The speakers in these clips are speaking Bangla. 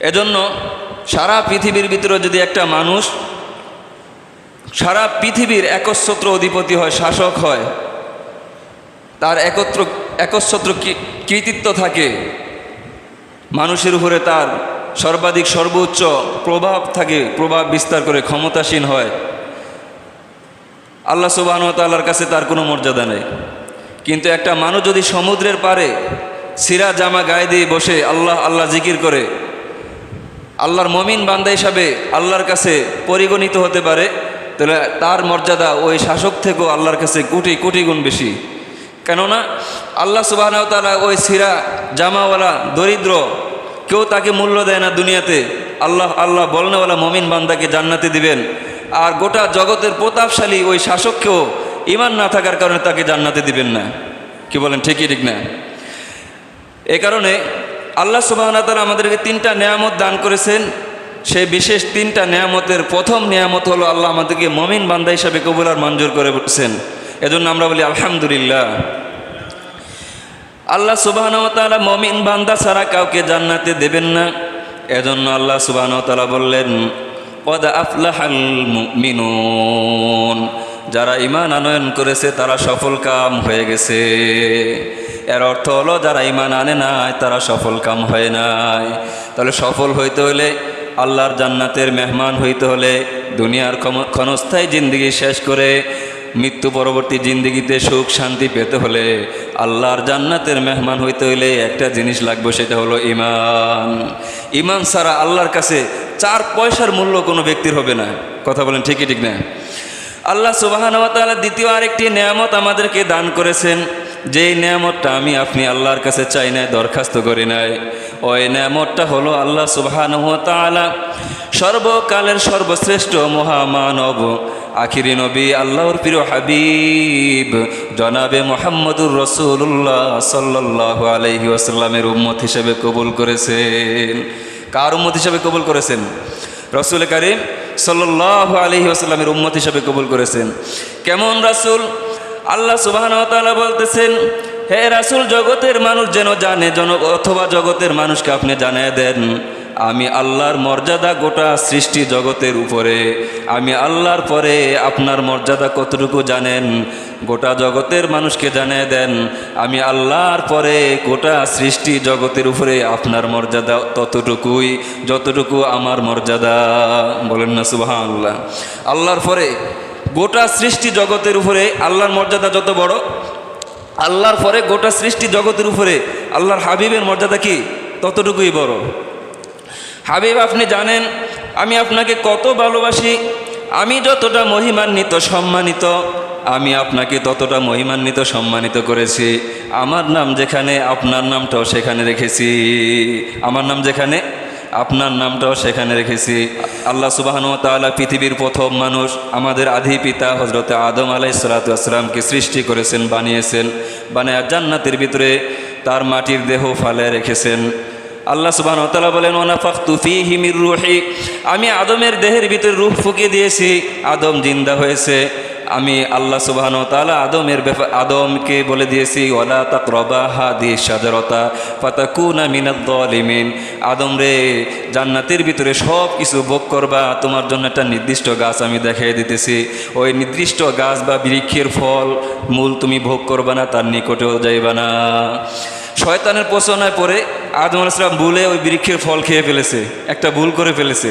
এজন্য সারা পৃথিবীর ভিতরে যদি একটা মানুষ সারা পৃথিবীর একচ্ছত্র অধিপতি হয়, শাসক হয়, তার একত্র, একচ্ছত্র কৃতিত্ব থাকে, মানুষের উপরে তার সর্বাধিক সর্বোচ্চ প্রভাব থাকে, প্রভাব বিস্তার করে ক্ষমতাসীন হয়। আল্লাহ সুবাহন তাল্লার কাছে তার কোনো মর্যাদা নেই। কিন্তু একটা মানুষ যদি সমুদ্রের পারে সিরা জামা গায়ে দিয়ে বসে আল্লাহ আল্লাহ জিকির করে আল্লাহর মমিন বান্দা হিসাবে আল্লাহর কাছে পরিগণিত হতে পারে, তাহলে তার মর্যাদা ওই শাসক থেকেও আল্লাহর কাছে কোটি কোটি গুণ বেশি। কেননা আল্লাহ সুবাহ তালা ওই সিরা জামাওয়ালা দরিদ্র, কেউ তাকে মূল্য দেয় না দুনিয়াতে, আল্লাহ আল্লাহ বলনেওয়ালা মমিন বান্দাকে জান্নাতে দিবেন। আর গোটা জগতের প্রতাপশালী ওই শাসককেও ইমান না থাকার কারণে তাকে জান্নাতে দিবেন না। কি বলেন, ঠিকই ঠিক না? এ কারণে আল্লাহ সুবাহতালা আমাদেরকে তিনটা নেয়ামত দান করেছেন। সেই বিশেষ তিনটা নেয়ামতের প্রথম নেয়ামত হলো আল্লাহ আমাদেরকে মমিন বান্দা হিসাবে কবুল আর মঞ্জুর করে বলছেন। এজন্য আমরা বলি আলহামদুলিল্লাহ। আল্লাহ সুবাহতালা মমিন বান্দা ছাড়া কাউকে জান্নাতে দেবেন না। এজন্য আল্লাহ সুবাহতালা বললেন পদ আফলাহাল মিনুন যারা ইমান আনয়ন করেছে, তারা সফল কাম হয়ে গেছে। এর অর্থ হলো, যারা ইমান আনে নাই, তারা সফল কাম হয় নাই। তাহলে সফল হইতে হলে আল্লাহর জান্নাতের মেহমান হইতে হলে দুনিয়ার ক্ষণস্থায়ী জিন্দগি শেষ করে মৃত্যু পরবর্তী জিন্দগিতে সুখ শান্তি পেতে হলে আল্লাহর জান্নাতের মেহমান হইতে হইলে একটা জিনিস লাগবে, সেটা হলো ইমান ইমান ছাড়া আল্লাহর কাছে চার পয়সার মূল্য কোনো ব্যক্তির হবে না। কথা বলেন, ঠিকই ঠিক না? আল্লাহ সুবাহানতালা দ্বিতীয় আরেকটি নিয়ামত আমাদেরকে দান করেছেন। যেই নেয়ামতটা আমি আপনি আল্লাহর কাছে চাই নাই, দরখাস্ত করি নাই। ওই নেয়ামতটা হলো আল্লাহ সুবাহানতালা সর্বকালের সর্বশ্রেষ্ঠ মহামানব, আখিরি নবী, আল্লাহর প্রিয় হাবিব, জনাবে মোহাম্মদুর রসুল্লাহ সাল্লাহ আলহি আসাল্লামের উম্মত হিসেবে কবুল করেছেন। কার উম্মত হিসেবে কবুল করেছেন? রসুল করিম সাল্লাহ আলহি আসাল্লামের উম্মত হিসাবে কবুল করেছেন। কেমন রাসুল? আল্লাহ সুবাহ বলতেছেন, হে রাসুল, জগতের মানুষ যেন জানে জন অথবা জগতের মানুষকে আপনি জানিয়ে দেন। আমি আল্লাহর মর্যাদা গোটা সৃষ্টি জগতের উপরে। আমি আল্লাহর পরে আপনার মর্যাদা কতটুকু জানেন? গোটা জগতের মানুষকে জানিয়ে দেন, আমি আল্লাহর পরে গোটা সৃষ্টি জগতের উপরে আপনার মর্যাদা ততটুকুই, যতটুকু আমার মর্যাদা। বলেন না সুবাহ আল্লাহ আল্লাহর পরে গোটা সৃষ্টি জগতের উপরে আল্লাহর মর্যাদা যত বড়, আল্লাহর পরে গোটা সৃষ্টি জগতের উপরে আল্লাহর হাবিবের মর্যাদা কি? ততটুকুই বড়। হাবিব, আপনি জানেন, আমি আপনাকে কত ভালোবাসি। আমি যতটা মহিমান্বিত, সম্মানিত, আমি আপনাকে ততটা মহিমান্বিত, সম্মানিত করেছি। আমার নাম যেখানে, আপনার নামটাও সেখানে রেখেছি। আমার নাম যেখানে, আপনার নামটাও সেখানে রেখেছি। আল্লাহ সুবাহন তাআলা পৃথিবীর প্রথম মানুষ, আমাদের আধি পিতা হজরত আদম আলাই সালাতামকে সৃষ্টি করেছেন, বানিয়েছেন। বানায় জান্নাতের ভিতরে তার মাটির দেহ ফালে রেখেছেন। আল্লাহ সুবাহ তালা বলেন ওনাফাক তুফি হিমির রুহি। আমি আদমের দেহের ভিতরে রুহ ফুঁকে দিয়েছি। আদম জিন্দা হয়েছে। আমি আল্লাহ সুবাহন তালা আদমের ব্যাপার আদমকে বলে দিয়েছি ওলা তাক রবা হাদি সাজারতা ফাতাকুনা মিনাদ্দলিমিন আদম রে, জান্নাতের ভিতরে সব কিছু ভোগ করবা। তোমার জন্য একটা নির্দিষ্ট গাছ আমি দেখাই দিতেছি। ওই নির্দিষ্ট গাছ বা বৃক্ষের ফল, মূল তুমি ভোগ করবা না, তার নিকটেও যাইবা না। শয়তানের পোষণায় পরে আদম আলাইসলাম ভুলে ওই বৃক্ষের ফল খেয়ে ফেলেছে, একটা ভুল করে ফেলেছে।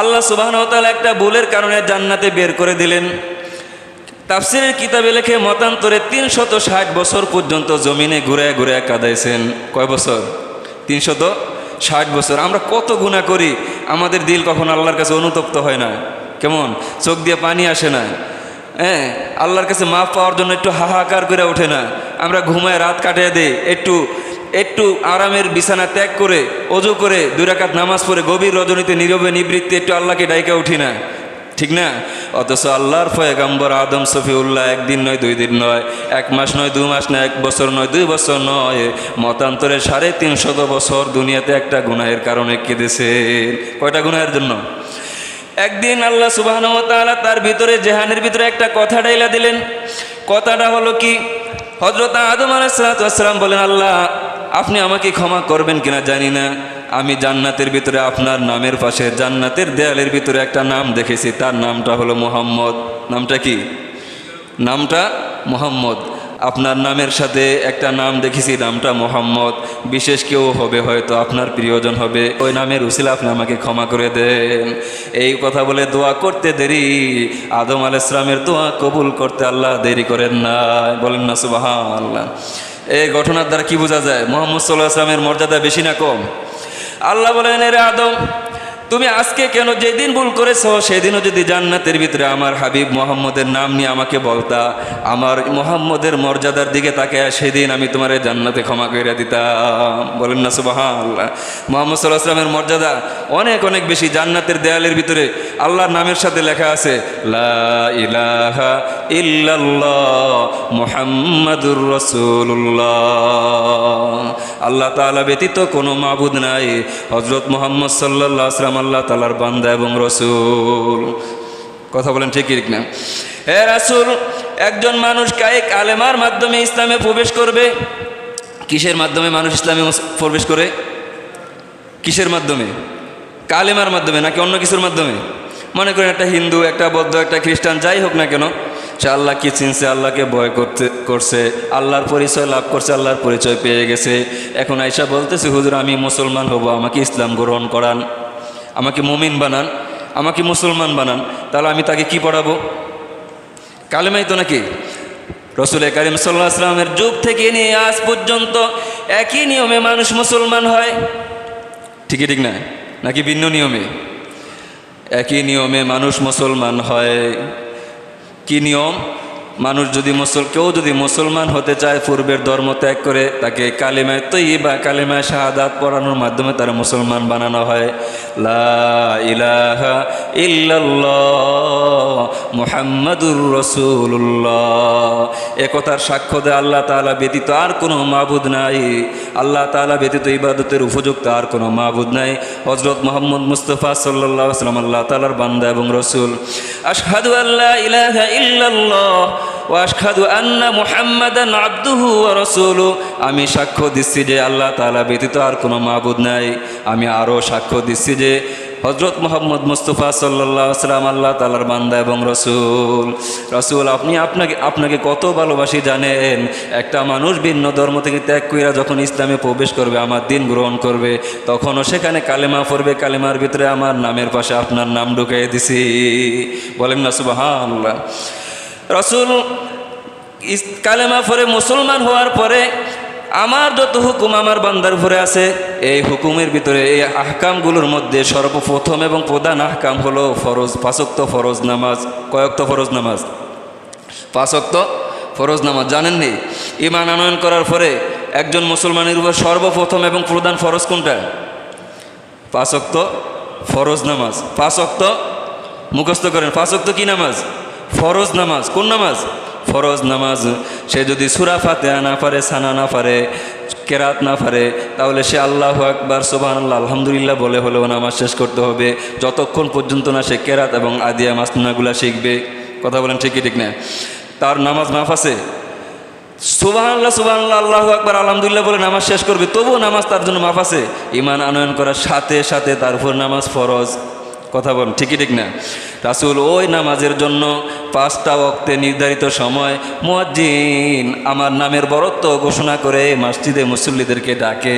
আল্লাহ সুবাহন একটা ভুলের কারণে জান্নাতে বের করে দিলেন। তাফসিরের কিতাবে লেখে মতান্তরে তিনশত ষাট বছর পর্যন্ত জমিনে ঘুরে ঘুরে কাদাইছেন। কয় বছর? তিনশত ষাট বছর। আমরা কত গুণা করি, আমাদের দিল কখন আল্লাহর কাছে অনুতপ্ত হয় না। কেমন? চোখ দিয়ে পানি আসে না। হ্যাঁ আল্লাহর কাছে মাফ পাওয়ার জন্য একটু হাহাকার করে ওঠে না। আমরা ঘুমায় রাত কাটিয়ে দিই, একটু একটু আরামের বিছানা ত্যাগ করে, অজু করে, দুই রাকাত নামাজ পড়ে, গভীর রজনীতে, নীরবে, নিবৃত্তি একটু আল্লাহকে ডাইকা উঠি না। ঠিক না? অথচ আল্লাহর পয়গাম্বর আদম সফিউল্লাহ একদিন নয়, দুই দিন নয়, এক মাস নয়, দু মাস নয়, এক বছর নয়, দুই বছর নয়, মতান্তরে সাড়ে তিনশত বছর দুনিয়াতে একটা গুনাহের কারণে কেঁদেছে কয়টা গুনাহের জন্য? একদিন আল্লাহ সুবাহ তার ভিতরে, জেহানের ভিতরে একটা কথা ডাইলা দিলেন। কথাটা হলো কি? হজরত আদম আলাইসালাম বলেন, আল্লাহ আপনি আমাকে ক্ষমা করবেন কিনা জানি না। আমি জান্নাতের ভিতরে আপনার নামের পাশে, জান্নাতের দেয়ালের ভিতরে একটা নাম দেখেছি। তার নামটা হলো মোহাম্মদ। নামটা কি? নামটা মোহাম্মদ। আপনার নামের সাথে একটা নাম দেখেছি, নামটা মোহাম্মদ। বিশেষ কেউ হবে হয়তো, আপনার প্রিয়জন হবে। ওই নামের উসিলা আপনি আমাকে ক্ষমা করে দেন। এই কথা বলে দোয়া করতে দেরি। আদম আল ইসলামের দোয়া কবুল করতে আল্লাহ দেরি করেন না বলেন না সুবাহ আল্লাহ এই ঘটনার দ্বারা কি বোঝা যায়? মোহাম্মদ সাল্লাহ আসলামের মর্যাদা বেশি না কম? আল্লাহ বলেন, এর আদম তুমি আজকে কেন যেদিন ভুল করেছ, সেদিনও যদি জান্নাতের ভিতরে আমার হাবিব মোহাম্মদের নাম নিয়ে আমাকে বলতা, আমার মোহাম্মদের মর্যাদার দিকে তাকে সেদিন আমি তোমার জান্নাতে ক্ষমা করে দিতাম। বলেন না সুবাহ মোহাম্মদ সাল্লাহ আসলামের মর্যাদা অনেক অনেক বেশি। জান্নাতের দেয়ালের ভিতরে আল্লাহর নামের সাথে লেখা আছে মুহাম্মাদুর রাসূলুল্লাহ। আল্লাহ তাআলা ব্যতীত কোনো মাবুদ নাই। হযরত মোহাম্মদ সাল্লাল্লাহু আলাইহি সাল্লাম আল্লাহ তাআলার বান্দা এবং রসুল। কথা বলেন ঠিক ঠিক না হে রাসূল, একজন মানুষ কায়েক আলেমার মাধ্যমে ইসলামে প্রবেশ করবে, কিসের মাধ্যমে মানুষ ইসলামে প্রবেশ করে? কিসের মাধ্যমে? কালেমার মাধ্যমে নাকি অন্য কিছুর মাধ্যমে? মনে করেন একটা হিন্দু, একটা বৌদ্ধ, একটা খ্রিস্টান, যাই হোক না কেন, সে আল্লাহকে চিনছে, আল্লাহকে ভয় করতে করছে, আল্লাহর পরিচয় লাভ করছে, আল্লাহর পরিচয় পেয়ে গেছে। এখন আইসা বলতেছে, হুজুর, আমি মুসলমান হব, আমাকে ইসলাম গ্রহণ করান। আমাকে মুমিন বানান, আমাকে মুসলমান বানান, তাহলে আমি তাকে কি পড়াবো? কালেমাই তো নাকি? রসুল করিম সাল্লাহ আসলামের যুগ থেকে নিয়ে আজ পর্যন্ত একই নিয়মে মানুষ মুসলমান হয়। ঠিকই ঠিক না? নাকি ভিন্ন নিয়মে? একই নিয়মে মানুষ মুসলমান হয়। কি নিয়ম? মানুষ যদি মুসল কেউ যদি মুসলমান হতে চায়, পূর্বের ধর্ম ত্যাগ করে তাকে কালিমায় তৈ বা কালিমায় শাহাদাত পড়ানোর মাধ্যমে তারা মুসলমান বানানো হয়। লা ইলাহা ইল্লাল্লাহ রসুল্লাহ একথার সাক্ষ্য দেয় আল্লাহ তাআলা ব্যতীত আর কোনো মাবুদ নাই। আল্লাহ তাআলা ব্যতীত ইবাদতের উপযুক্ত আর কোনো মাবুদ নাই। হজরত মোহাম্মদ মুস্তফা সাল্লাল্লাহু আলাইহি ওয়াসাল্লাম আল্লাহ তাআলার বান্দা এবং রসুল। আশহাদু আল্লা ইলাহা ইল্লাল্লাহ। ওয়া আশহাদু আন্না মুহাম্মাদান আবদুহু রাসূলু। আমি সাক্ষ্য দিচ্ছি যে আল্লাহ তাআলা ব্যতীত আর কোনো মাবুদ নাই। আমি আরও সাক্ষ্য দিচ্ছি যে হজরত মোহাম্মদ মুস্তফা সাল্লাহ সাল্লাম আল্লাহ তালার বান্দা এবং রসুল। রসুল, আপনি আপনাকে আপনাকে কত ভালোবাসি জানেন? একটা মানুষ ভিন্ন ধর্ম থেকে ত্যাগ কইরা যখন ইসলামে প্রবেশ করবে, আমার দিন গ্রহণ করবে, তখনও সেখানে কালেমা পড়বে, কালেমার ভিতরে আমার নামের পাশে আপনার নাম ঢুকিয়ে দিছি। বলেন না সুবাহ আল্লাহ রসুল কালেমা পরে মুসলমান হওয়ার পরে আমার যত হুকুম আমার বান্দার উপরে আছে, এই হুকুমের ভিতরে, এই আহকামগুলোর মধ্যে সর্বপ্রথম এবং প্রধান আহকাম হলো ফরজ, পাঁচক্ত ফরজ নামাজ কয়ক্ত ফরজ নামাজ। পাঁচক্ত ফরজ নামাজ, জানেননি? ইমান আনয়ন করার পরে একজন মুসলমানের উপর সর্বপ্রথম এবং প্রধান ফরজ কোনটা? পাঁচক্ত ফরজ নামাজ। পাঁচক্ত মুখস্থ করেন। পাঁচক্ত কি নামাজ? ফরজ নামাজ, কোন নামাজ? ফরজ নামাজ। সে যদি সুরা ফাতেহা না পারে, সানা না পারে, কেরাত না পারে, তাহলে সে আল্লাহ আকবার সোবান আল্লাহ আলহামদুলিল্লাহ বলে হলেও নামাজ শেষ করতে হবে। যতক্ষণ পর্যন্ত না সে কেরাত এবং আদিয়া মাসনাগুলা শিখবে। কথা বলেন ঠিকই, ঠিক না? তার নামাজ মাফ আছে? সুবাহ আল্লাহ সুবাহ আল্লাহ আল্লাহ আকবার, আলহামদুলিল্লাহ বলে নামাজ শেষ করবে, তবুও নামাজ তার জন্য মাফ আছে। ইমান আনয়ন করার সাথে সাথে তার উপর নামাজ ফরজ। কথা বল, ঠিকই ঠিক না। রাসুল ওই নামাজের জন্য পাঁচটা অক্তে নির্ধারিত সময় মোয়াজ্জিন আমার নামের বরত্ব ঘোষণা করে মসজিদে মুসল্লিদেরকে ডাকে।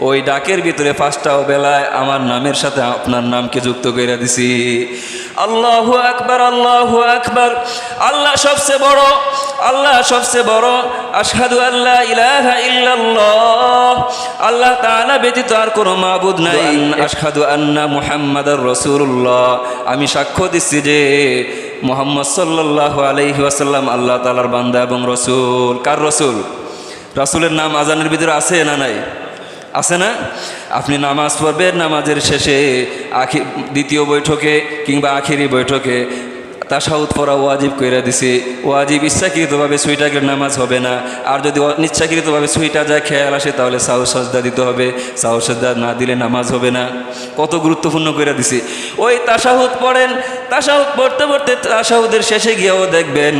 ওই ডাকের ভিতরে পাঁচটা বেলায় আমার নামের সাথে আপনার নামকে যুক্ত করে দিছি। আল্লাহ আকবার আল্লাহ আকবার। আল্লাহ সবচেয়ে বড়, আল্লাহ সবচেয়ে বড়। আশহাদু আল্লাহ ইলাহা ইল্লাল্লাহ। আল্লাহ তাআলা ব্যতীত আর কোনো মাবুদ নাই। আশহাদু আন্না মুহাম্মাদার রাসূলুল্লাহ। আমি সাক্ষ্য দিচ্ছি যে মোহাম্মদ সাল্লাল্লাহু আলাইহি ওয়াসাল্লাম আল্লাহ তাআলার বান্দা এবং রসুল। কার রসুল? রাসূলের নাম আজানের ভিতরে আছে না নাই? আছে না? আপনি নামাজ পড়বেন নামাজের শেষে আখি দ্বিতীয় বৈঠকে কিংবা আখেরি বৈঠকে তাসাউদ পড়া ওয়াজিব কইরা দিছে। ওয়াজিব ইচ্ছাকৃতভাবে সুইটা গেলে নামাজ হবে না। আর যদি অনিচ্ছাকৃতভাবে সুইটা যায় খেয়াল আসে, তাহলে সাউ সজদা দিতে হবে। সাউ সজদা না দিলে নামাজ হবে না। কত গুরুত্বপূর্ণ করে দিছে। ওই তাসাহুদ পড়েন। তাসাহুদ পড়তে পড়তে তাসাহুদের শেষে গিয়েও দেখবেন,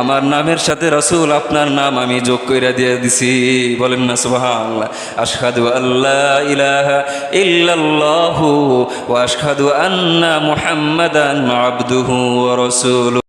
আমার নামের সাথে রসুল, আপনার নাম আমি যোগ করে দিয়ে দিছি। বলেন না, সুবহানাল্লাহ। আশহাদু আল্লাহ ইলাহা ইল্লাল্লাহু ওয়া আশহাদু আন্না মুহাম্মাদান আবদুহু রাসূলুহু